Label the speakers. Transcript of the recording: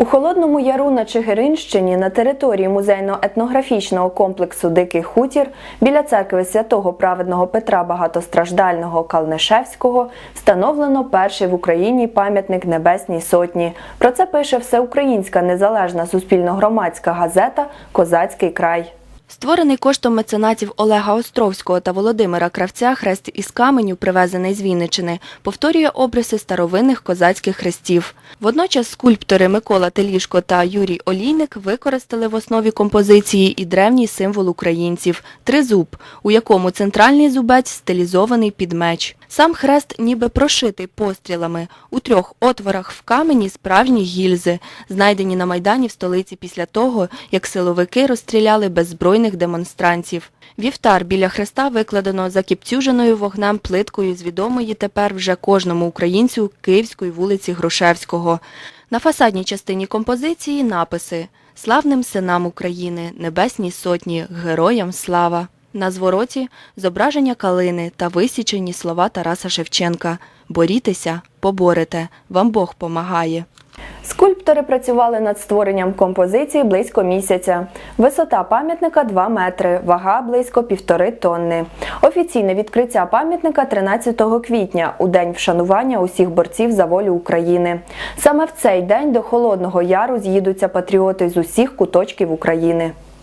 Speaker 1: У Холодному Яру на Чигиринщині на території музейно-етнографічного комплексу Дикий хутір біля церкви святого праведного Петра Багатостраждального Калнишевського встановлено перший в Україні пам'ятник Небесній Сотні. Про це пише всеукраїнська незалежна суспільно-громадська газета Козацький край. Створений коштом меценатів Олега Островського та Володимира Кравця хрест із каменю, привезений з Вінничини, повторює обриси старовинних козацьких хрестів. Водночас скульптори Микола Телішко та Юрій Олійник використали в основі композиції і древній символ українців тризуб, у якому центральний зубець стилізований під меч. Сам хрест ніби прошитий пострілами. У трьох отворах в камені справжні гільзи, знайдені на Майдані в столиці після того, як силовики розстріляли беззбройних демонстрантів. Вівтар біля хреста викладено закіпцюженою вогнем плиткою з відомої тепер вже кожному українцю Київської вулиці Грушевського. На фасадній частині композиції написи Славним синам України, небесній сотні, героям слава. На звороті зображення калини та висічені слова Тараса Шевченка Борітеся, поборете, вам Бог помагає. Скульптори працювали над створенням композиції близько місяця. Висота пам'ятника 2 метри, вага близько півтори тонни. Офіційне відкриття пам'ятника 13 квітня, у день вшанування усіх борців за волю України. Саме в цей день до Холодного Яру з'їдуться патріоти з усіх куточків України.